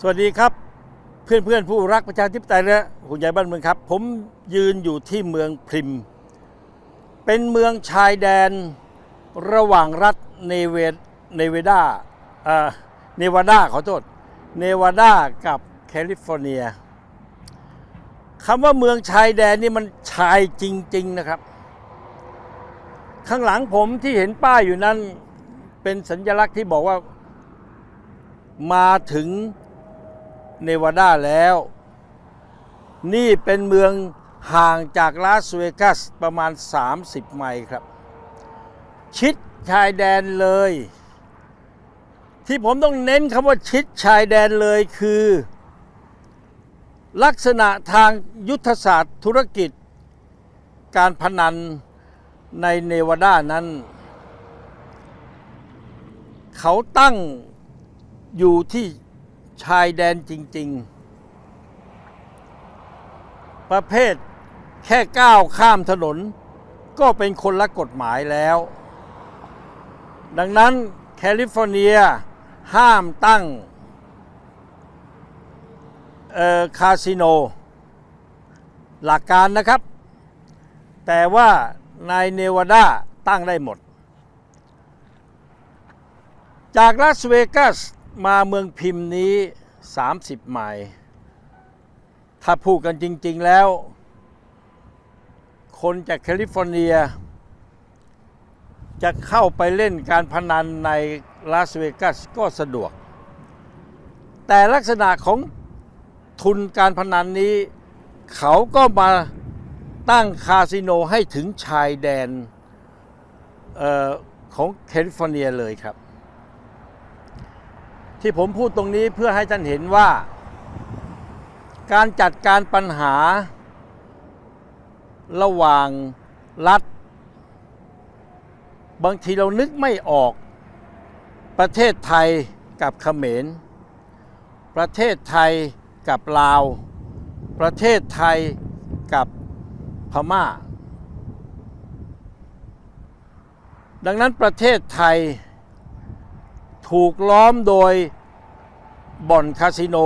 สวัสดีครับเพื่อนเพื่อนผู้รักประชาธิปไตยและหุ่นใหญ่บ้านเมืองครับ ผมยืนอยู่ที่เมืองพริม เป็นเมืองชายแดนระหว่างรัฐเนเวเนวาดาอ่าเนวาดาขอโทษเนวาดากับแคลิฟอร์เนียคำว่าเมืองชายแดนนี่มันชายจริง ๆนะครับ ข้างหลังผมที่เห็นป้ายอยู่นั้นเป็นสัญลักษณ์ที่บอกว่ามาถึง เนวาดาแล้ว นี่เป็นเมืองห่างจากลาสเวกัสประมาณ 30 ไมล์ครับ ชิดชายแดนเลย ที่ผมต้องเน้นคำว่าชิดชายแดนเลยคือ ลักษณะทางยุทธศาสตร์ธุรกิจ การพนันในเนวาดานั้น เขาตั้งอยู่ที่ ชายแดนจริง ๆ ประเภทแค่ก้าวข้ามถนน ก็เป็นคนละกฎหมายแล้ว ดังนั้นแคลิฟอร์เนียห้ามตั้งคาสิโน หลักการนะครับ แต่ว่าในเนวาดาตั้งได้หมด จากลาสเวกัส มาเมืองพิมพ์นี้ 30 ไมล์ถ้าพูดกันจริง ๆแล้ว คนจากแคลิฟอร์เนีย จะเข้าไปเล่นการพนันในลาสเวกัสก็สะดวก แต่ลักษณะของทุนการพนันนี้ เขาก็มาตั้งคาสิโนให้ถึงชายแดนออของแคลิฟอร์เนียเลยครับ ที่ผมพูดตรงนี้เพื่อให้ท่านเห็นว่า การจัดการปัญหา ระหว่างรัฐ บางทีเรานึกไม่ออก ประเทศไทยกับเขมร ประเทศไทยกับลาว ประเทศไทยกับพม่า ดังนั้นประเทศไทย ถูกล้อมโดยบ่อนคาสิโน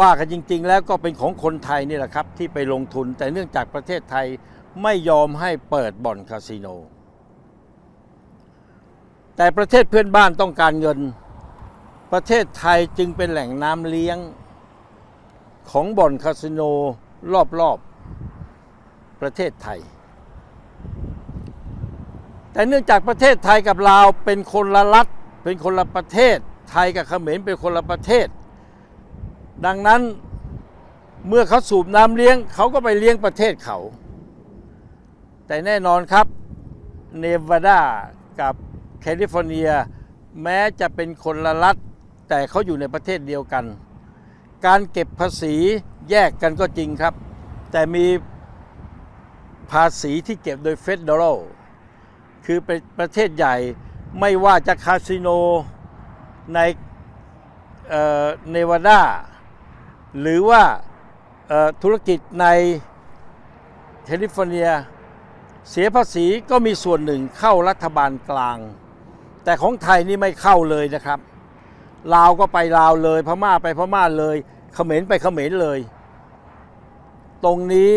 ว่ากันจริง ๆ แล้วก็เป็นของคนไทยนี่แหละครับ ที่ไปลงทุนแต่เนื่องจากประเทศไทยไม่ยอมให้เปิดบ่อนคาสิโน แต่ประเทศเพื่อนบ้านต้องการเงิน ประเทศไทยจึงเป็นแหล่งน้ำเลี้ยงของบ่อนคาสิโนรอบๆประเทศไทย แต่เนื่องจากประเทศไทยกับลาวเป็นคนละรัฐ เป็นคนละประเทศ ไทยกับเขมรเป็นคนละประเทศ ดังนั้นเมื่อเขาสูบน้ำเลี้ยงเขาก็ไปเลี้ยงประเทศเขา แต่แน่นอนครับเนวาดากับแคลิฟอร์เนีย แม้จะเป็นคนละรัฐ แต่เขาอยู่ในประเทศเดียวกัน การเก็บภาษีแยกกันก็จริงครับ แต่มีภาษีที่เก็บโดยเฟดเดอรัลคือเป็นประเทศใหญ่ ไม่ว่าจะคาสิโนในเนวาดาหรือว่าธุรกิจในแคลิฟอร์เนีย เสียภาษีก็มีส่วนหนึ่งเข้ารัฐบาลกลาง แต่ของไทยนี่ไม่เข้าเลยนะครับลาวก็ไปลาวเลย พม่าไปพม่าเลยเขมรไปเขมรเลย ตรงนี้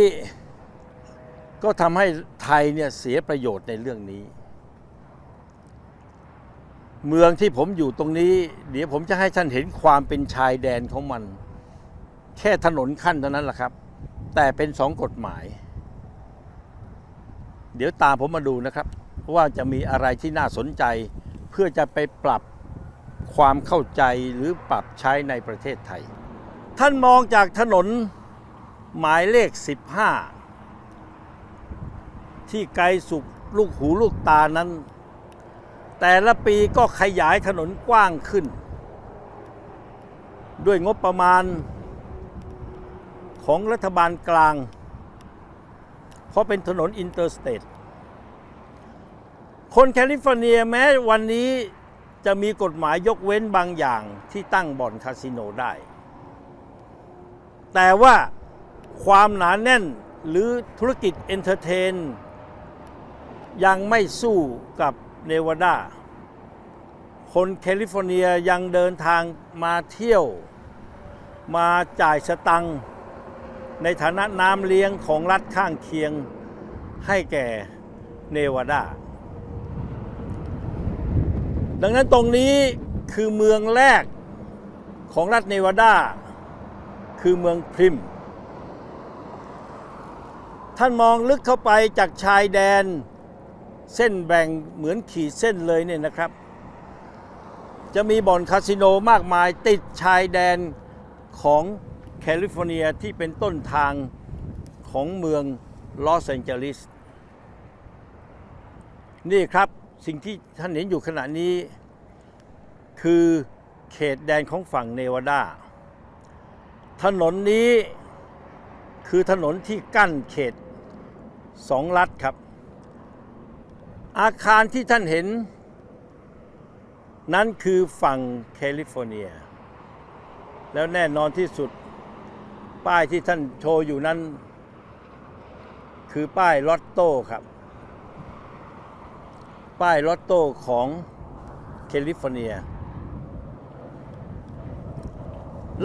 ก็ทำให้ไทยเนี่ยเสียประโยชน์ในเรื่องนี้ เมืองที่ผมอยู่ตรงนี้ เดี๋ยวผมจะให้ท่านเห็นความเป็นชายแดนของมัน แค่ถนนขั้นเท่านั้นแหละครับ แต่เป็นสองกฎหมาย เดี๋ยวตามผมมาดูนะครับ ว่าจะมีอะไรที่น่าสนใจ เพื่อจะไปปรับความเข้าใจหรือปรับใช้ในประเทศไทย ท่านมองจากถนนหมายเลข 15 ที่ไกลสุกลูกหูลูกตานั้น แต่ละปีก็ขยายถนนกว้างขึ้น ด้วยงบประมาณของรัฐบาลกลาง เพราะเป็นถนนอินเตอร์สเตทคนแคลิฟอร์เนียแม้วันนี้จะมีกฎหมายยกเว้นบางอย่างที่ตั้งบ่อนคาสิโนได้ แต่ว่าความหนาแน่นหรือธุรกิจเอนเตอร์เทน ยังไม่สู้กับ เนวาดา คนแคลิฟอร์เนียยังเดินทางมาเที่ยว มาจ่ายสตังในฐานะน้ำเลี้ยงของรัฐข้างเคียงให้แก่เนวาดา ดังนั้นตรงนี้คือเมืองแรกของรัฐเนวาดา คือเมืองพริม ท่านมองลึกเข้าไปจากชายแดน เส้นแบ่งเหมือนขีดเส้นเลยเนี่ยนะครับ จะมีบ่อนคาสิโนมากมายติดชายแดนของแคลิฟอร์เนียที่เป็นต้นทางของเมืองลอสแองเจลิสนี่ครับสิ่งที่ท่านเห็นอยู่ขณะนี้ คือเขตแดนของฝั่งเนวาดา ถนนนี้คือถนนที่กั้นเขตสองรัฐครับ อาคารที่ท่านเห็น นั้นคือฝั่งแคลิฟอร์เนีย แล้วแน่นอนที่สุด ป้ายที่ท่านโชว์อยู่นั้น คือป้ายลอตโต้ครับ ป้ายลอตโต้ของแคลิฟอร์เนีย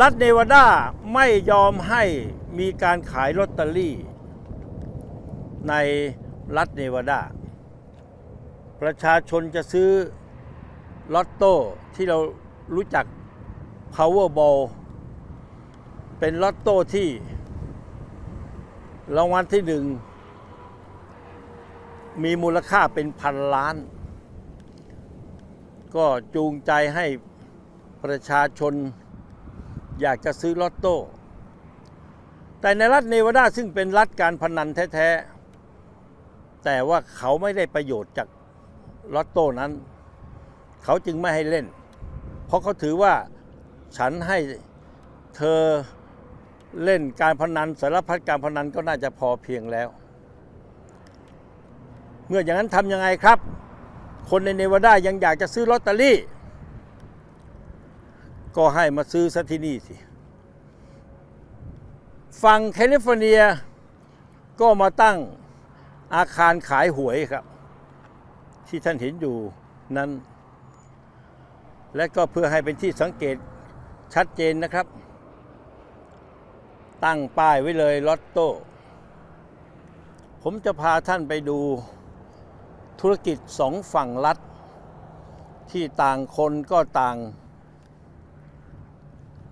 รัฐเนวาดาไม่ยอมให้มีการขายลอตเตอรี่ในรัฐเนวาดา ประชาชนจะซื้อลอตโต้ที่เรารู้จัก Powerball เป็นลอตโต้ที่รางวัลที่หนึ่งมีมูลค่าเป็นพันล้าน ก็จูงใจให้ประชาชนอยากจะซื้อลอตโต้ แต่ในรัฐเนวาดาซึ่งเป็นรัฐการพนันแท้ ๆ แต่ว่าเขาไม่ได้ประโยชน์จาก ลอตโต้นั้น เขาจึงไม่ให้เล่น เพราะเขาถือว่าฉันให้เธอเล่นการพนันสารพัดการพนันก็น่าจะพอเพียงแล้ว เมื่ออย่างนั้นทำยังไงครับ คนในเนวาดายังอยากจะซื้อลอตเตอรี่ ก็ให้มาซื้อซะที่นี่สิฝั่งแคลิฟอร์เนียก็มาตั้งอาคารขายหวยครับ ที่ท่านเห็นอยู่นั้น และก็เพื่อให้เป็นที่สังเกตชัดเจนนะครับ ตั้งป้ายไว้เลยลอตโต้ ผมจะพาท่านไปดูธุรกิจสองฝั่งรัฐ ที่ต่างคนก็ต่าง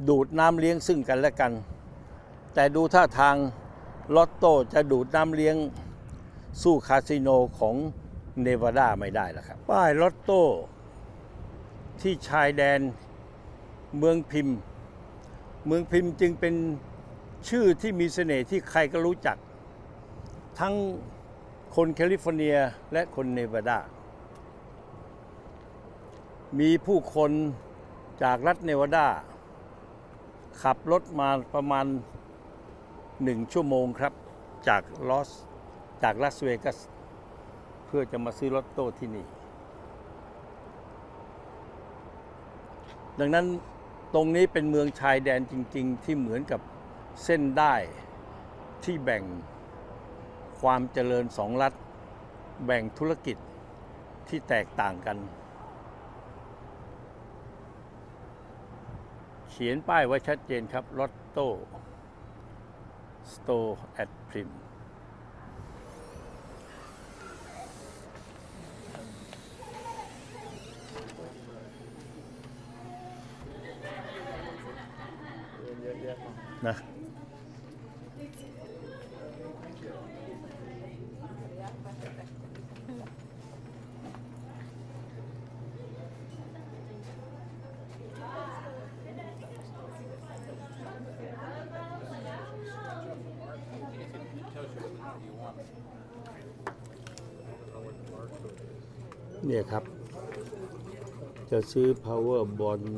ดูดน้ำเลี้ยงซึ่งกันและกัน แต่ดูท่าทางลอตโต้จะดูดน้ำเลี้ยงสู้คาสิโนของ เนวาดาไม่ได้แล้วครับ ป้ายลอตโต้ที่ชายแดนเมืองพิมพ์ เมืองพิมพ์จึงเป็นชื่อที่มีเสน่ห์ที่ใครก็รู้จัก ทั้งคนแคลิฟอร์เนียและคนเนวาดา มีผู้คนจากรัฐเนวาดา ขับรถมาประมาณหนึ่งชั่วโมงครับ จากลอสจากลาสเวกัส พื่อจะมาซื้อลอตโต้ที่นี่ ดังนั้นตรงนี้เป็นเมืองชายแดนจริง ๆ ที่เหมือนกับเส้นได้ที่แบ่งความเจริญสองรัฐ แบ่งธุรกิจที่แตกต่างกัน เขียนป้ายไว้ชัดเจนครับลอตโต้ Store at Prim นะเนี่ยครับ จะซื้อ Power Bond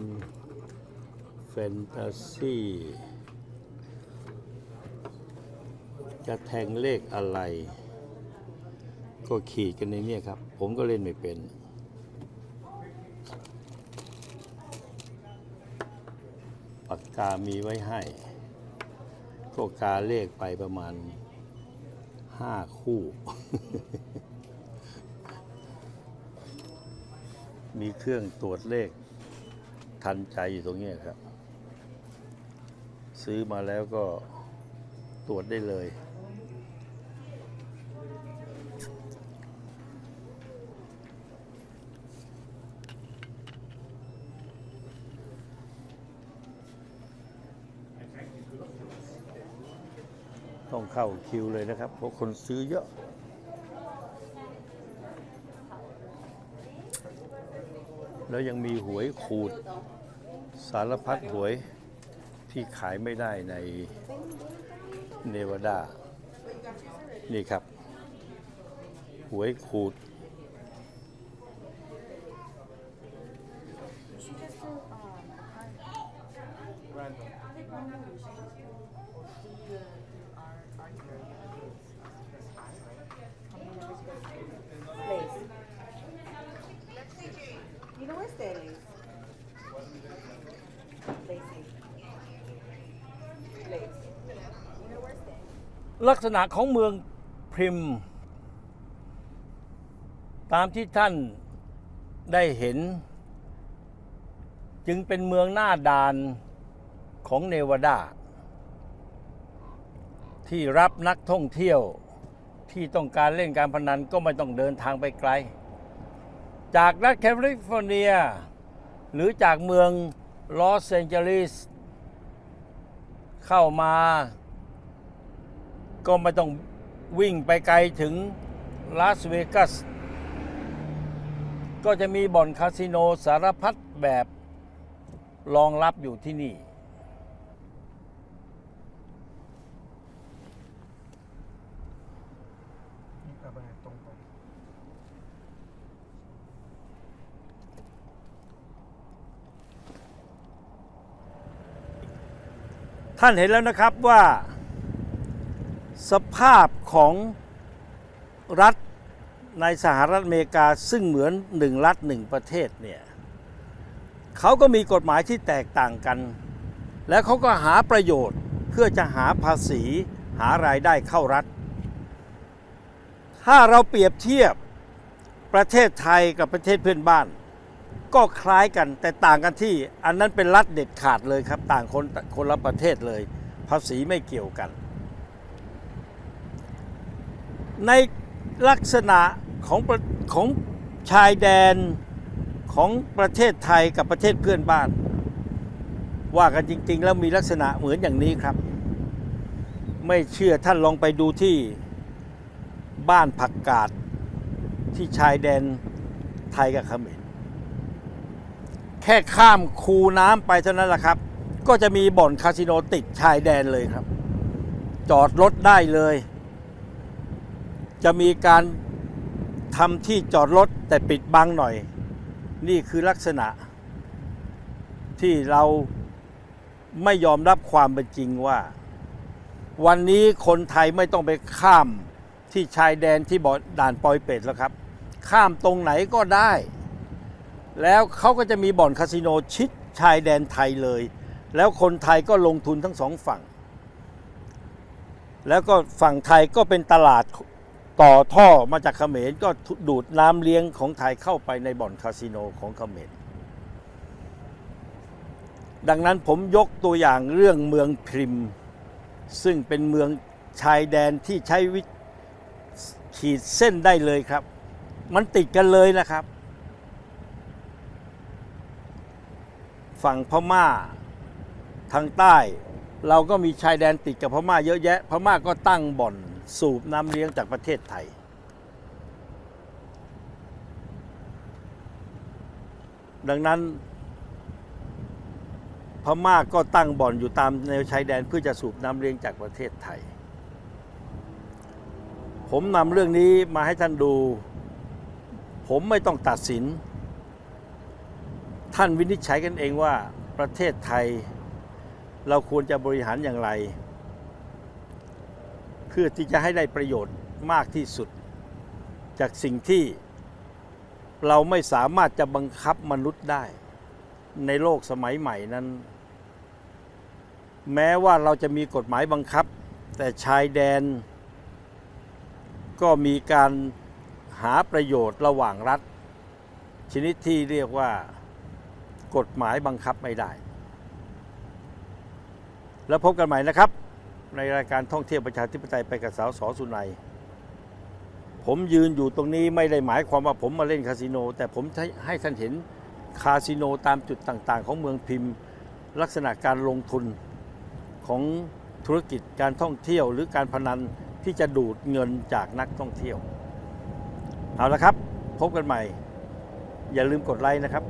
Fantasy จะแทงเลขอะไร ก็ขีดกันในนี้ครับ ผมก็เล่นไม่เป็นปากกามีไว้ให้ ก็กาเลขไปประมาณห้าคู่ มีเครื่องตรวจเลข ทันใจอยู่ตรงนี้ครับ ซื้อมาแล้วก็ตรวจได้เลย ต้องเข้าคิวเลยนะครับ เพราะคนซื้อเยอะแล้วยังมีหวยขูด สารพัดหวยที่ขายไม่ได้ในเนวาดา นี่ครับ หวยขูด ลักษณะของเมืองพริม ตามที่ท่านได้เห็น จึงเป็นเมืองหน้าด่านของเนวาดา ที่รับนักท่องเที่ยวที่ต้องการเล่นการพนันก็ไม่ต้องเดินทางไปไกล จากรัฐแคลิฟอร์เนีย หรือจากเมืองลอสแอนเจลิสเข้ามา ก็ไม่ต้องวิ่งไปไกลถึงลาสเวกัส ก็จะมีบ่อนคาสิโนสารพัดแบบรองรับอยู่ที่นี่ ท่านเห็นแล้วนะครับว่า สภาพของรัฐในสหรัฐอเมริกาซึ่งเหมือนหนึ่งรัฐหนึ่งประเทศเนี่ยเขาก็มีกฎหมายที่แตกต่างกัน แล้วเขาก็หาประโยชน์เพื่อจะหาภาษีหารายได้เข้ารัฐ ถ้าเราเปรียบเทียบประเทศไทยกับประเทศเพื่อนบ้าน ก็คล้ายกันแต่ต่างกันที่อันนั้นเป็นรัฐเด็ดขาดเลยครับ ต่างคนคนละประเทศเลย ภาษีไม่เกี่ยวกัน ในลักษณะของของชายแดนของประเทศไทยกับประเทศเพื่อนบ้าน ว่ากันจริง ๆ แล้วมีลักษณะเหมือนอย่างนี้ครับ ไม่เชื่อท่านลองไปดูที่บ้านผักกาดที่ชายแดนไทยกับเขมรแค่ข้ามคูน้ำไปเท่านั้นแหละครับ ก็จะมีบ่อนคาสิโนติดชายแดนเลยครับ จอดรถได้เลย จะมีการทำที่จอดรถแต่ปิดบังหน่อย นี่คือลักษณะ ที่เราไม่ยอมรับความเป็นจริงว่า วันนี้คนไทยไม่ต้องไปข้ามที่ชายแดนที่บ่อด่านปอยเป็ดแล้วครับ ข้ามตรงไหนก็ได้ แล้วเขาก็จะมีบ่อนคาสิโนชิดชายแดนไทยเลย แล้วคนไทยก็ลงทุนทั้งสองฝั่ง แล้วก็ฝั่งไทยก็เป็นตลาด ต่อท่อมาจากเขมรก็ดูดน้ำเลี้ยงของไทยเข้าไปในบ่อนคาสิโนของเขมรดังนั้นผมยกตัวอย่างเรื่องเมืองพริม ซึ่งเป็นเมืองชายแดนที่ใช้วิขีดเส้นได้เลยครับ มันติดกันเลยนะครับ ฝั่งพม่าทางใต้ เราก็มีชายแดนติดกับพม่าเยอะแยะ พม่าก็ตั้งบ่อน สูบน้ำเลี้ยงจากประเทศไทย ดังนั้น พม่าก็ตั้งบ่อนอยู่ตามแนวชายแดนเพื่อจะสูบน้ำเลี้ยงจากประเทศไทย ผมนำเรื่องนี้มาให้ท่านดู ผมไม่ต้องตัดสิน ท่านวินิจฉัยกันเองว่าประเทศไทยเราควรจะบริหารอย่างไร พื่อที่จะให้ได้ประโยชน์มากที่สุด จากสิ่งที่เราไม่สามารถจะบังคับมนุษย์ได้ ในโลกสมัยใหม่นั้น แม้ว่าเราจะมีกฎหมายบังคับ แต่ชายแดน ก็มีการหาประโยชน์ระหว่างรัฐ ชนิดที่เรียกว่ากฎหมายบังคับไม่ได้ แล้วพบกันใหม่นะครับ ในรายการท่องเที่ยวประชาธิปไตยไปกับสาวสอสุนัย ผมยืนอยู่ตรงนี้ไม่ได้หมายความว่าผมมาเล่นคาสิโน แต่ผมให้ให้ท่านเห็นคาสิโนตามจุดต่างๆ ของเมืองพิมพ์ ลักษณะการลงทุนของธุรกิจการท่องเที่ยวหรือการพนันที่จะดูดเงินจากนักท่องเที่ยว เอาละครับ พบกันใหม่ อย่าลืมกดไลค์นะครับ